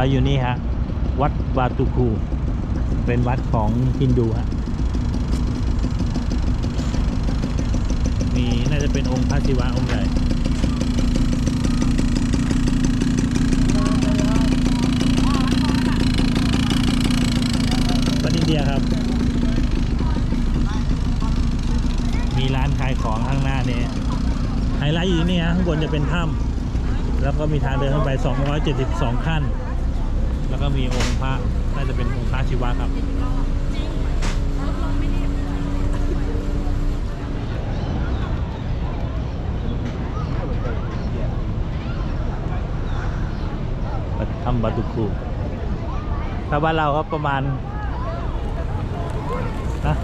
เราอยู่นี่ฮะ วัดบาตุคู เป็นวัดของฮินดูฮะ มีน่าจะเป็นองค์พระศิวะองค์ใหญ่วัดอินเดียครับ มีร้านขายของข้างหน้านี้ไฮไลท์อยู่นี่ฮะข้างบนจะเป็นถ้ำแล้วก็มีทางเดินขึ้นไป 272 ขั้น แล้วก็มีองค์พระน่าจะเป็นองค์พระศิวะครับทำบาตุคูถ้าบ้านเราก็ประมาณนะ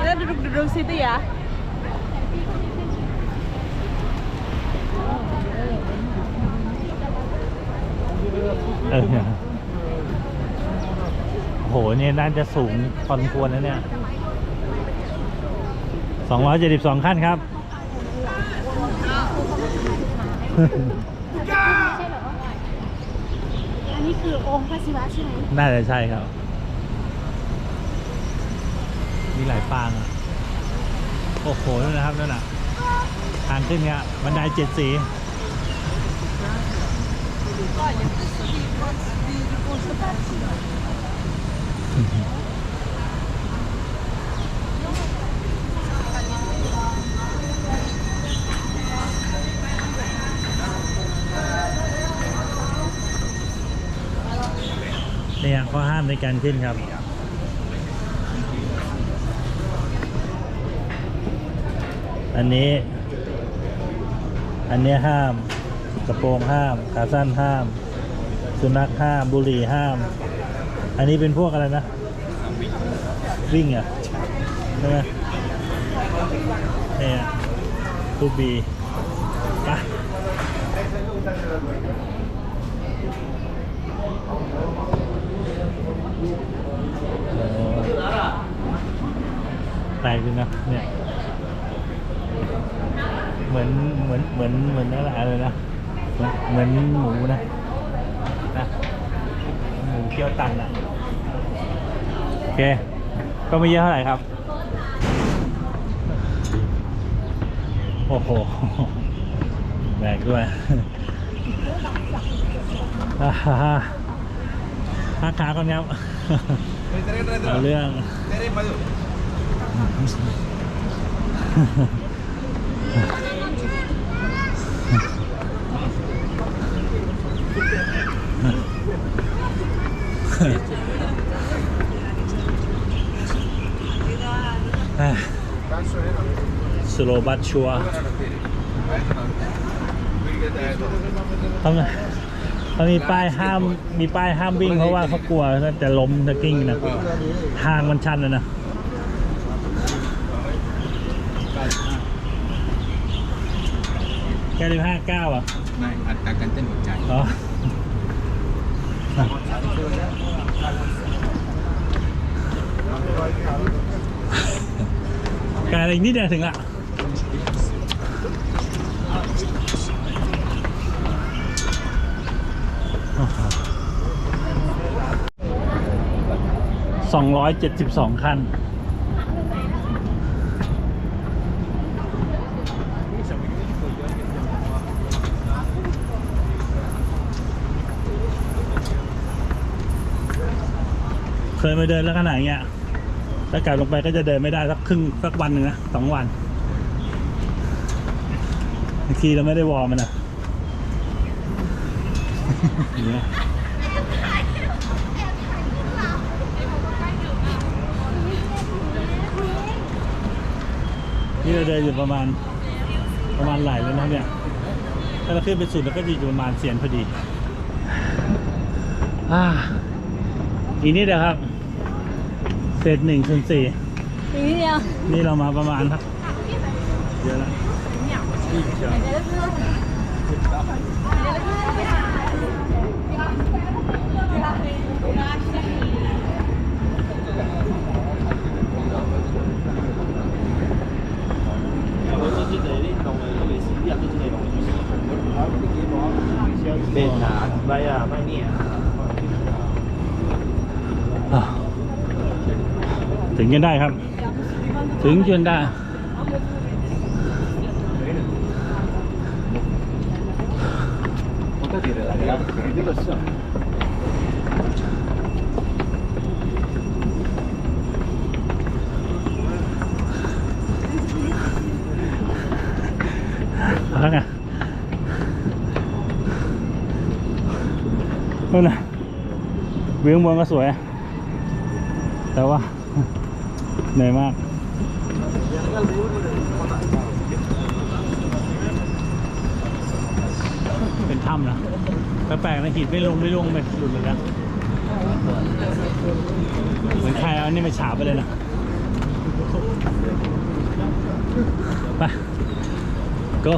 Kita duduk-duduk situ ya. เออโหเนี่ยน่าจะสูงพอสมควรนะเนี่ย272ขั้นครับอันนี้คือองค์พระศิวะใช่ไหมน่าจะใช่ครับ มีหลายปางอะ โอ้โหนั่นนะครับนั่นน่ะ ทางขึ้นเนี่ยบันไดเจ็ดสี เนี่ยข้อห้ามในการขึ้นครับ อันนี้ อันเนี้ยห้าม กระโปรงห้าม ขาสั้นห้าม สุนัขห้ามบุหรี่ห้าม อันนี้เป็นพวกอะไรนะ วิ่งอะใช่ไหมเนี่ยทูบีไปแปลกดีนะเนี่ยเหมือนเหมือนเหมือนเหมือนอะไรนะเหมือนเหมือนหมูนะ หมูเคี่ยวตันอะโอเค ก็ไม่เยอะเท่าไหร่ครับ โอ้โหแบกด้วยอ่าฮ่าฮ่าห้าขาก่อนครับเอาเรื่อง สโลบัตชัวต้องต้องมีป้ายห้ามมีป้ายห้ามวิ่งเพราะว่าเขากลัวนะจะล้มจะกิ้งนะทางมันชันนะนะแค่สิบห้าเก้าอะไม่อัตราการเต้นหัวใจอ๋อ การอีกนิดเดียวถึงละสองร้อยเจ็ดสิบสองคันเคยมาเดินแล้วขนาดเงี้ย ถ้ากลับลงไปก็จะเดินไม่ได้สักครึ่งสักวันหนึ่งนะสองวันบางทีเราไม่ได้วอร์มันนะอย่างเงี้ยนี่เราเดินอยู่ประมาณประมาณไหลแล้วนะเนี่ย ถ้าเราขึ้นไปสุดแล้วก็จะอยู่ประมาณเสียนพอดี อ่าอีกนิดเดียวครับ เศษหนึ่งส่วนสี่อย่างนี้เดียวนี่เรามาประมาณครับเยอะแล้ว งกันได้ครับ ถึงจนได้แล้วไงนั่นนะวิวข้างบนก็สวย แต่ว่า เหนื่อยมากเป็นถ้ำนะแปลกๆนะหินไม่ลงไม่ลงไปหลุดเลยนะเหมือนใครเอาอันนี่มาฉาบไปเลยนะไป go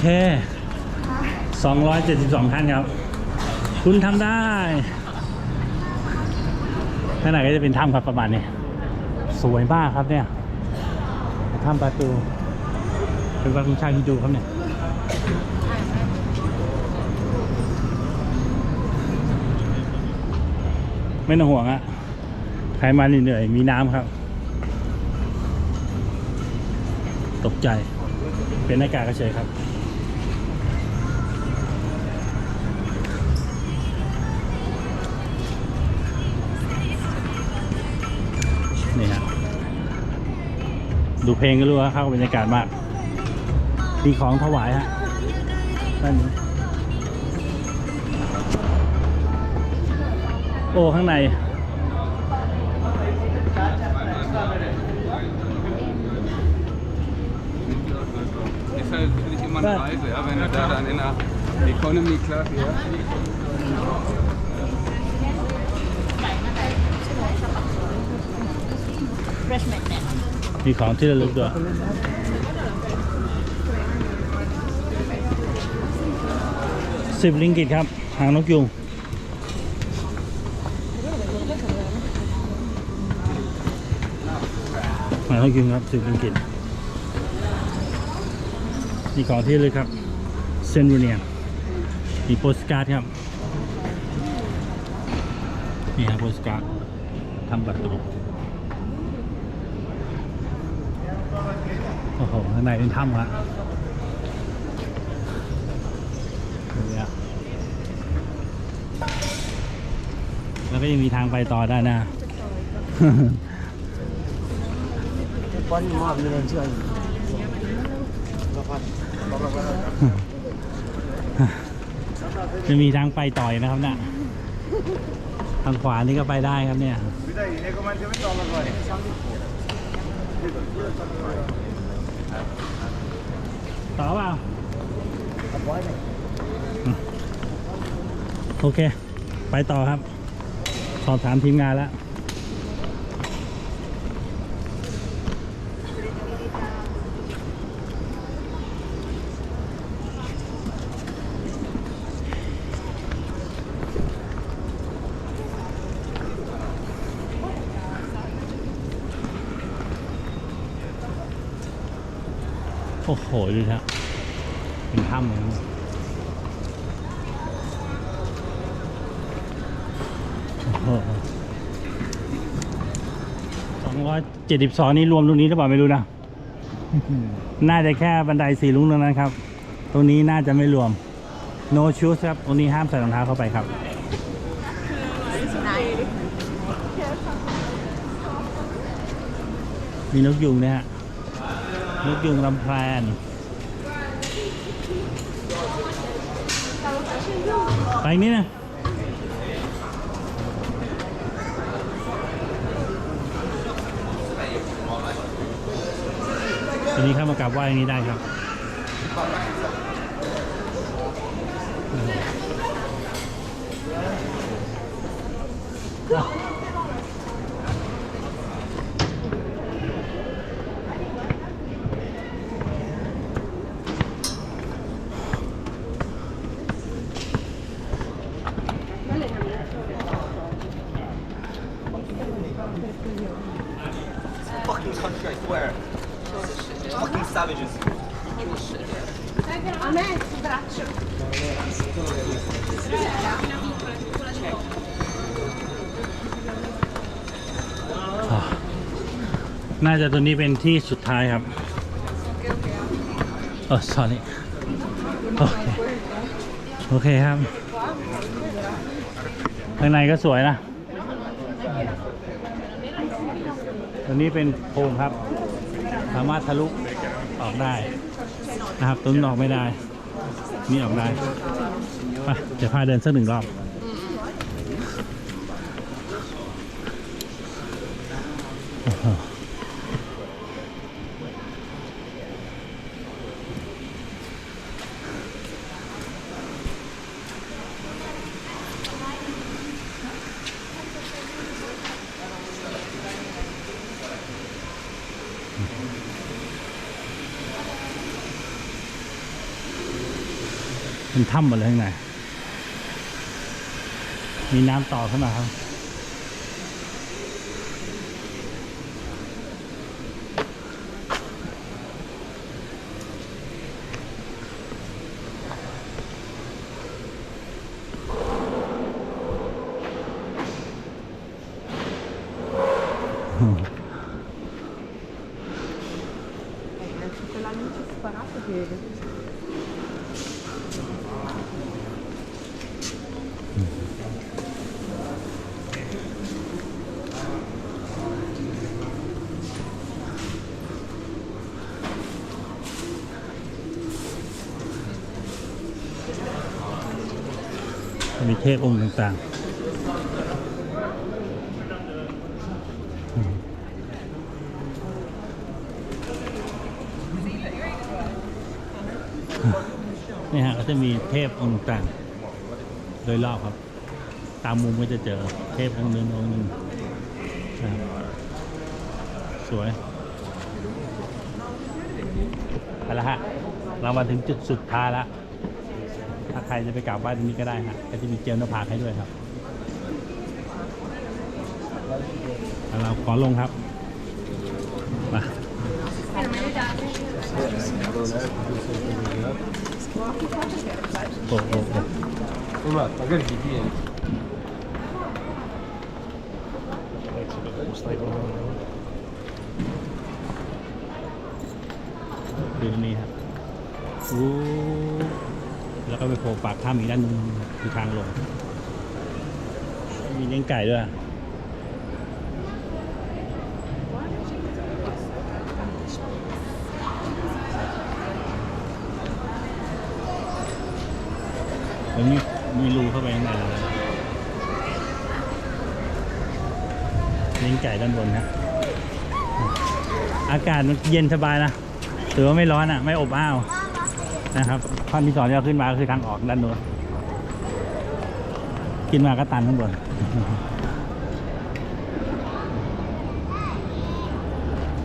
เค 272ท่านครับ คุณทำได้ข้างในก็จะเป็นถ้ำครับประมาณนี้ สวยมากครับเนี่ยถ้ำประตู เป็นวัดของชาฮิดูครับเนี่ยไม่ต้องห่วงอะใครมาเหนื่อยๆมีน้ำครับ ตกใจ เป็นหน้ากากเฉยครับ ดูเพลงก็รู้ว่าเข้ากับบรรยากาศมากมีของถวายฮะด้านนี้โอ้ข้างใน Ist halt nicht immer eine Reise, ja, wenn du da dann in der Economy Class hier. มีของที่ระลึกด้วยสิบลิงกิตครับ หางนกยุงหางนกยุงครับสิบลิงกิตมีของที่ระลึกครับ เซนรูเนียมีโปสการ์ดครับ นี่ครับโปสการ์ดทำบัตรตู โอ้โหข้างในเป็นถ้ำฮะนี่ฮะแล้วก็ยังมีทางไปต่อได้นะจะมีทางไปต่อยนะครับเนี่ยทางขวานี่ก็ไปได้ครับเนี่ย ต่อเปล่าโอเค ไปต่อครับ สอบถามทีมงานแล้ว อ้โห ดูครับเป็นถ้ำเลยนะสองร้อยเจ็ดสิบสองนี่รวมตรงนี้หรือเปล่าไม่รู้นะ น่าจะแค่บันไดสี่ลุงตรงนั้นครับ ตรงนี้น่าจะไม่รวม no shoes ครับ ตรงนี้ห้ามใส่รองเท้าเข้าไปครับมีนกยุงเนี่ยฮะ ลูกยุงลำแพนไปนี่นะทีนี้เข้ามากราบไหว้อย่างนี้ได้ครับ fucking country, I swear. Fucking savages. A me il braccio. น่าจะตัวนี้เป็นที่สุดท้ายครับโอ้ sorry โอเค โอเคครับ ข้างในก็สวยนะ ตัวนี้เป็นโพรงครับ สามารถทะลุออกได้นะครับตุ้นออกไม่ได้ นี่ออกได้ไปเดี๋ยวพาเดินสักหนึ่งรอบอ ถ้ำหมดเลยข้างในมีน้ำต่อขึ้นมาครับ มีเทพองค์ต่างๆนี่ฮะก็จะมีเทพองค์ต่างโดยรอบครับ ตามมุมก็จะเจอเทพองค์หนึ่งองค์หนึ่งสวยไปแล้วฮะเรามาถึงจุดสุดท้ายแล้ว ถ้าใครจะไปกราบไหว้ตรงนี้ก็ได้ฮะก็จะมีเจลหน้าผากให้ด้วยครับแล้วเราขอลงครับมาโอ้โหโอ้โห Allora, magari ti tieni. ดูนี้ครั ถ้ำอีกด้านนึงคือทางลง มีเลี้ยงไก่ด้วยผมมีมีรูเข้าไปข้างในเลยเลี้ยงไก่ด้านบนครับอากาศมันเย็นสบายนะ ถือว่าไม่ร้อนอะ ไม่อบอ้าว นะครับข้อที่สองที่เราขึ้นมาก็คือทางออกด้านโน้นขึ้นมาก็ตันข้างบน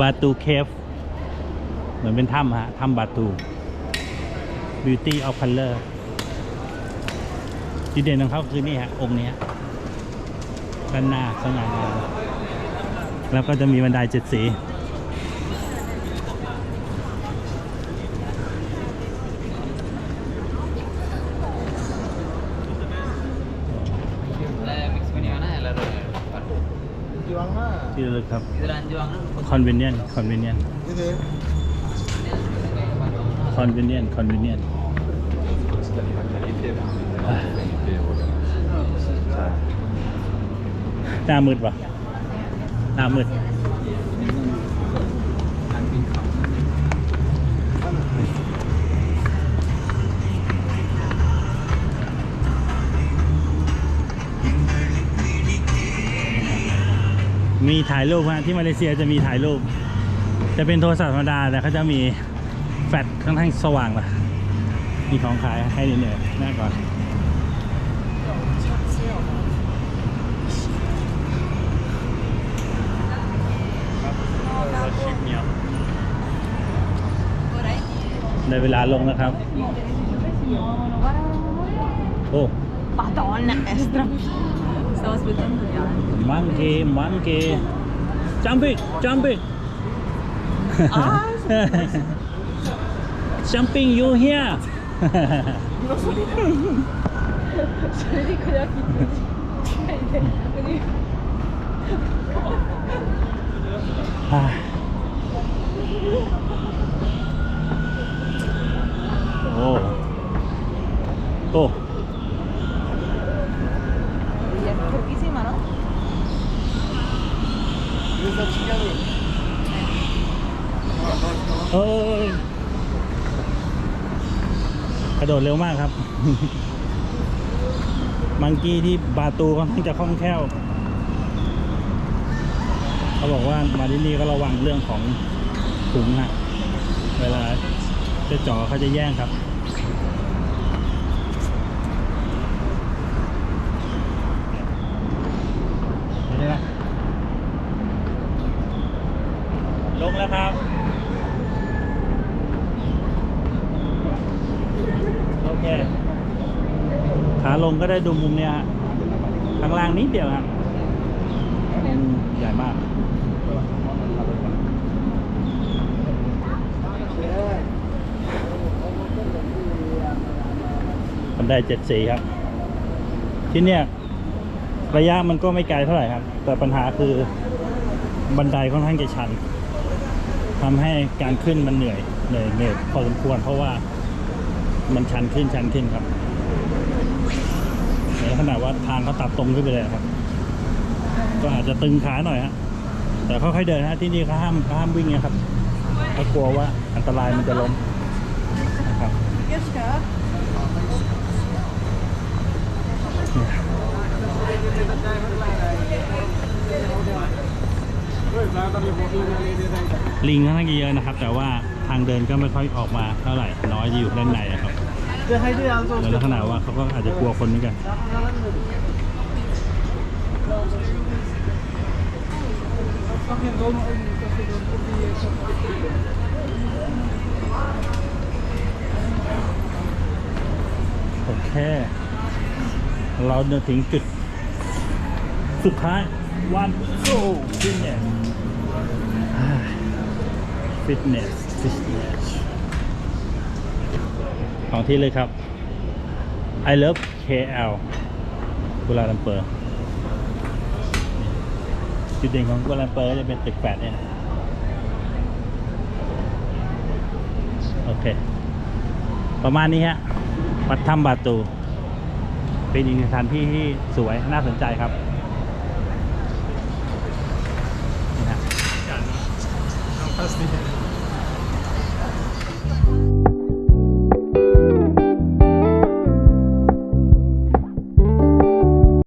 บาตูเคฟ เหมือนเป็นถ้ำฮะถ้ำบาตู Beauty of Color ที่เด่นของเขาคือนี่ฮะ องค์นี้ด้านหน้าสง่างามแล้วก็จะมีบันไดเจ็ดสี mix banana eller ที่ระลึก ครับ convenient convenient convenient convenient หน้ามืดปะหน้ามืด มีถ่ายรูปฮะที่มาเลเซียจะมีถ่ายรูป จะเป็นโทรศัพท์ธรรมดาแต่เขาจะมีแฟลชค่อนข้างสว่างป่ะมีของขายให้นิดหน่อยหน้าก่อนในเวลาลงนะครับ โอ้ Madonna, è strapieno. Stavo aspettando gli altri. มังเก sauce with them. Yeah. Monkey, monkey. Jump it, jump it. Ah, jumping you here. 저희 그냥 기쁘지. 아. 오. 또. ดเร็วมากครับ มังกี้ที่บาตูค่อนข้างจะคล่องแคล่ว เขาบอกว่ามาที่นี่ก็ระวังเรื่องของถุงฮะเวลาจะจ่อเขาจะแย่งครับลงแล้วครับ โอเค ขาล งก็ได้ดูมุมเนี้ยข้างล่างนิดเดียวครับมุมใหญ่มากบันไดเจ็ดสีครับ ที่เนี่ยระยะมันก็ไม่ไกลเท่าไหร่ครับ แต่ปัญหาคือบันไดค่อนข้างจะชันทำให้การขึ้นมันเหนื่อยเหนื่อยเหนื่อยพอสมควรเพราะว่ามันชันขึ้นชันขึ้นครับ ในขณะว่าทางเขาตัดตรงขึ้นไปเลยครับ ก็อาจจะตึงขาหน่อยฮะแต่ค่อยๆเดินฮะที่นี่เขาห้ามเขาห้ามวิ่งนะครับเขากลัวว่าอันตรายมันจะล้มนะครับลิงค่อนข้างเยอะนะครับ แต่ว่าทางเดินก็ไม่ค่อยออกมาเท่าไหร่น้อยจะอยู่ด้านใน นะครับแล้วลักษณะว่าเขาก็อาจจะกลัวคนเหมือนกันโอเคเราเดินถึงจุด สุดท้ายวันโก้ฟิตเนสฟิตเนสฟิตเนส ของที่เลยครับ I love KL กุลาลัมเปอร์จุดเด่นของกุลาลัมเปอร์จะเป็นตึกแปดเนี่ยโอเค ประมาณนี้ฮะวัดถ้ำบาตู เป็นอีกหนึ่งสถานที่ที่สวยน่าสนใจครับนี่ฮะ